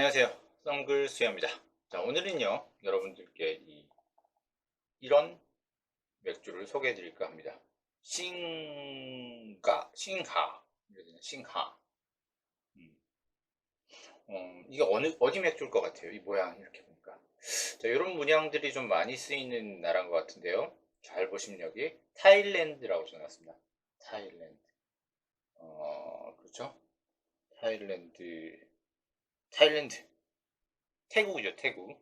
안녕하세요. 썬글 수야입니다. 자, 오늘은요, 여러분들께 이, 이런 맥주를 소개해 드릴까 합니다. 싱가, 싱하. 싱하. 음. 어, 이게 어느, 어디 맥주일 것 같아요? 이 모양 이렇게 보니까. 자, 이런 문양들이 좀 많이 쓰이는 나라인 것 같은데요. 잘 보시면 여기 타일랜드라고 써놨습니다. 타일랜드. 어, 그렇죠? 타일랜드. 타일랜드. 태국이죠, 태국.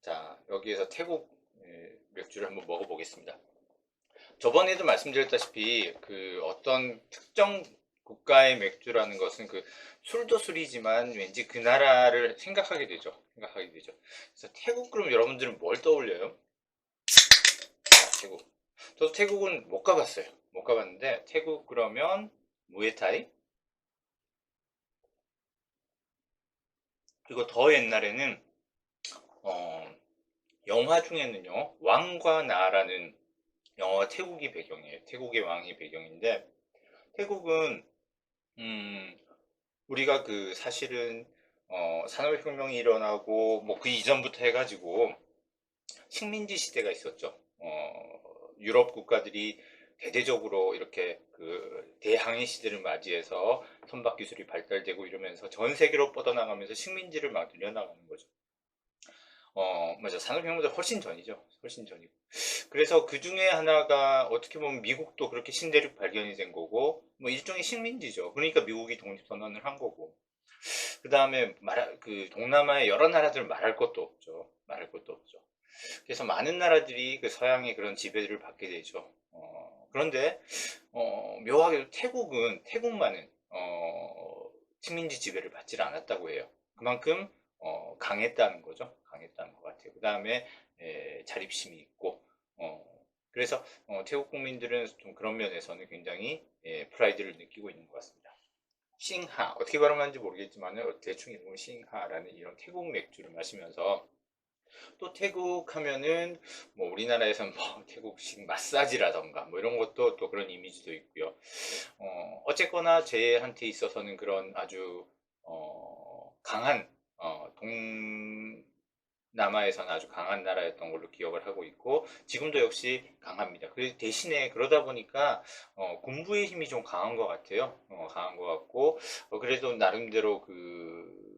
자, 여기에서 태국 예, 맥주를 한번 먹어보겠습니다. 저번에도 말씀드렸다시피 그 어떤 특정 국가의 맥주라는 것은 그 술도 술이지만 왠지 그 나라를 생각하게 되죠. 생각하게 되죠. 그래서 태국 그럼 여러분들은 뭘 떠올려요? 자, 태국. 저도 태국은 못 가봤어요. 못 가봤는데 태국 그러면 무에타이? 그리고 더 옛날에는 어, 영화 중에는요 왕과 나라는 영화가 태국이 배경이에요. 태국의 왕이 배경인데 태국은 음, 우리가 그 사실은 어, 산업혁명이 일어나고 뭐 그 이전부터 해가지고 식민지 시대가 있었죠. 어, 유럽 국가들이 대대적으로 이렇게 그 대항해 시대를 맞이해서 선박 기술이 발달되고 이러면서 전 세계로 뻗어나가면서 식민지를 막 늘려나가는 거죠. 어, 맞아. 산업혁명보다 훨씬 전이죠. 훨씬 전이고. 그래서 그 중에 하나가 어떻게 보면 미국도 그렇게 신대륙 발견이 된 거고, 뭐 일종의 식민지죠. 그러니까 미국이 독립선언을 한 거고. 그 다음에 말, 그 동남아의 여러 나라들 말할 것도 없죠. 말할 것도 없죠. 그래서 많은 나라들이 그 서양의 그런 지배를 받게 되죠. 어, 그런데, 어, 묘하게도 태국은, 태국만은, 어, 식민지 지배를 받지 않았다고 해요. 그만큼, 어, 강했다는 거죠. 강했다는 것 같아요. 그 다음에 자립심이 있고, 어, 그래서 어, 태국 국민들은 좀 그런 면에서는 굉장히 예, 프라이드를 느끼고 있는 것 같습니다. 싱하 어떻게 발음하는지 모르겠지만 대충 이름은 싱하라는 이런 태국 맥주를 마시면서 또 태국 하면은 뭐 우리나라에서는 뭐 태국식 마사지라던가 뭐 이런 것도 또 그런 이미지도 있고요. 어, 어쨌거나 제한테 있어서는 그런 아주 어, 강한 어, 동 남아에서는 아주 강한 나라였던 걸로 기억을 하고 있고 지금도 역시 강합니다. 그 대신에 그러다 보니까 어, 군부의 힘이 좀 강한 것 같아요. 어, 강한 것 같고 어, 그래도 나름대로 그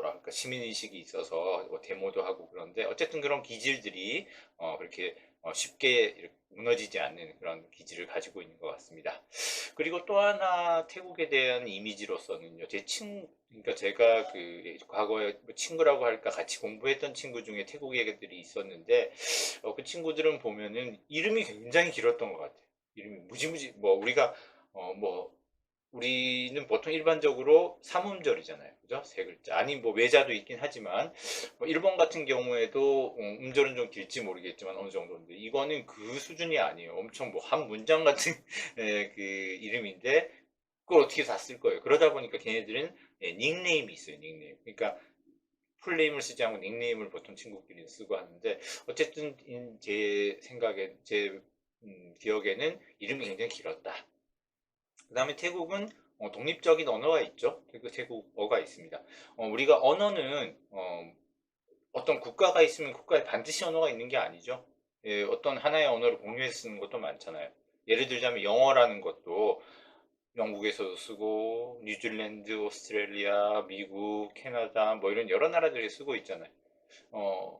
뭐랄까 시민의식이 있어서 뭐 데모도 하고 그런데 어쨌든 그런 기질들이 어, 그렇게 어, 쉽게 무너지지 않는 그런 기질을 가지고 있는 것 같습니다. 그리고 또 하나 태국에 대한 이미지로서는요, 제 친, 그러니까 제가 그 과거에 뭐 친구라고 할까 같이 공부했던 친구 중에 태국 애들이 있었는데 어, 그 친구들은 보면은 이름이 굉장히 길었던 것 같아요. 이름이 무지무지 뭐 우리가 어 뭐 우리는 보통 일반적으로 삼음절이잖아요. 그죠? 세 글자. 아니, 뭐, 외자도 있긴 하지만, 뭐 일본 같은 경우에도, 음, 음절은 좀 길지 모르겠지만 어느 정도인데, 이거는 그 수준이 아니에요. 엄청 뭐, 한 문장 같은, 에, 그, 이름인데, 그걸 어떻게 다 쓸 거예요. 그러다 보니까 걔네들은 예, 닉네임이 있어요, 닉네임. 그러니까, 풀네임을 쓰지 않고 닉네임을 보통 친구끼리 쓰고 하는데, 어쨌든, 제 생각에, 제, 음, 기억에는 이름이 굉장히 길었다. 그 다음에 태국은 어, 독립적인 언어가 있죠. 그 태국어가 있습니다. 어, 우리가 언어는 어, 떤 국가가 있으면 국가에 반드시 언어가 있는 게 아니죠. 예, 어떤 하나의 언어를 공유해서 쓰는 것도 많잖아요. 예를 들자면 영어라는 것도 영국에서도 쓰고 뉴질랜드, 오스트레일리아, 미국, 캐나다 뭐 이런 여러 나라들이 쓰고 있잖아요. 어,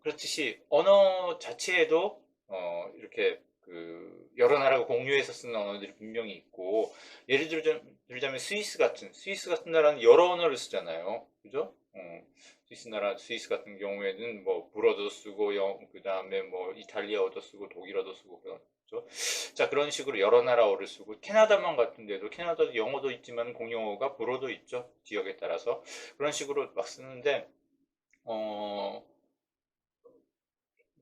그렇듯이 언어 자체에도 어, 이렇게 그 여러 나라가 공유해서 쓰는 언어들이 분명히 있고 예를 들자면 스위스 같은 스위스 같은 나라는 여러 언어를 쓰잖아요. 그죠? 어, 스위스 나라 스위스 같은 경우에는 뭐 불어도 쓰고 그 다음에 뭐 이탈리아어도 쓰고 독일어도 쓰고 그렇죠. 자 그런 식으로 여러 나라어를 쓰고 캐나다만 같은데도 캐나다도 영어도 있지만 공용어가 불어도 있죠. 지역에 따라서 그런 식으로 막 쓰는데 어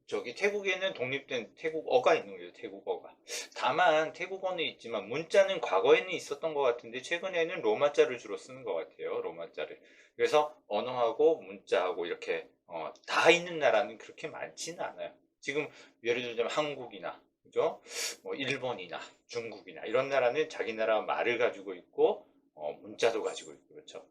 저기 태국에는 독립된 태국어가 있는 거예요. 태국어가. 다만 태국어는 있지만 문자는 과거에는 있었던 것 같은데 최근에는 로마자를 주로 쓰는 것 같아요. 로마자를. 그래서 언어하고 문자하고 이렇게 어, 다 있는 나라는 그렇게 많지는 않아요. 지금 예를 들자면 한국이나 그죠? 뭐 일본이나 중국이나 이런 나라는 자기 나라 말을 가지고 있고 어, 문자도 가지고 있고 그렇죠.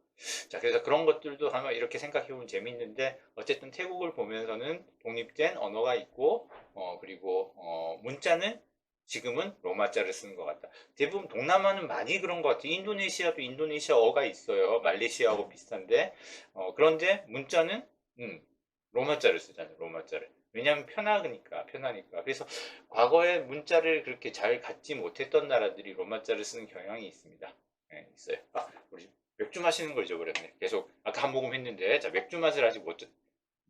자, 그래서 그런 것들도 한번 이렇게 생각해 보면 재밌는데 어쨌든 태국을 보면서는 독립된 언어가 있고 어, 그리고 어, 문자는 지금은 로마자를 쓰는 것 같다. 대부분 동남아는 많이 그런 것 같아요. 인도네시아도 인도네시아어가 있어요. 말레이시아하고 비슷한데 어, 그런데 문자는 음, 로마자를 쓰잖아요. 로마자를. 왜냐하면 편하니까 편하니까. 그래서 과거에 문자를 그렇게 잘 갖지 못했던 나라들이 로마자를 쓰는 경향이 있습니다. 네, 있어요. 아, 우리 맥주 마시는 걸 잊어버렸네. 계속 아까 한 모금 했는데 자 맥주 맛을 아직 못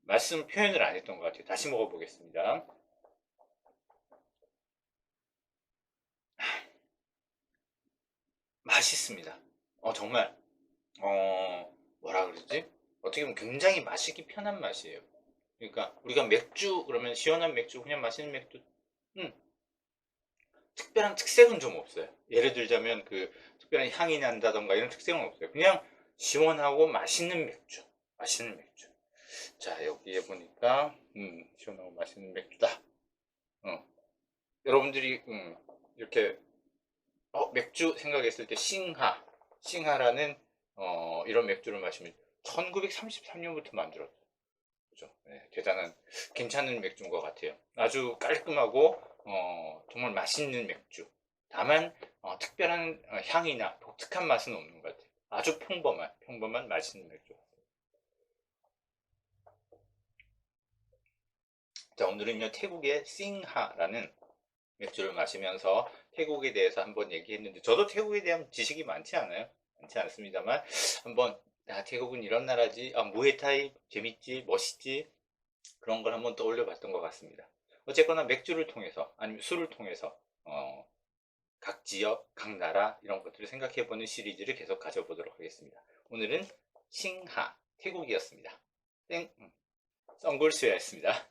말씀 표현을 안 했던 것 같아요. 다시 먹어보겠습니다. 맛있습니다. 어 정말 어 뭐라 그러지? 어떻게 보면 굉장히 마시기 편한 맛이에요. 그러니까 우리가 맥주 그러면 시원한 맥주 그냥 마시는 맥주 음 특별한 특색은 좀 없어요. 예를 들자면 그 특별한 향이 난다던가 이런 특색은 없어요. 그냥 시원하고 맛있는 맥주. 맛있는 맥주. 자, 여기에 보니까, 음, 시원하고 맛있는 맥주다. 어. 여러분들이, 음, 이렇게, 어, 맥주 생각했을 때, 싱하. 싱하라는, 어, 이런 맥주를 마시면 1933년부터 만들었어요. 그죠? 네, 대단한, 괜찮은 맥주인 것 같아요. 아주 깔끔하고, 어, 정말 맛있는 맥주. 다만 어, 특별한 어, 향이나 독특한 맛은 없는 것 같아요. 아주 평범한, 평범한 맛있는 맥주. 자, 오늘은요, 태국의 싱하라는 맥주를 마시면서 태국에 대해서 한번 얘기했는데, 저도 태국에 대한 지식이 많지 않아요. 많지 않습니다만, 한번, 아, 태국은 이런 나라지, 아, 무에타이 재밌지, 멋있지, 그런 걸 한번 떠올려 봤던 것 같습니다. 어쨌거나 맥주를 통해서, 아니면 술을 통해서, 어, 각 지역, 각 나라 이런 것들을 생각해보는 시리즈를 계속 가져보도록 하겠습니다. 오늘은 싱하, 태국이었습니다. 땡, 음, 썬굴스였습니다.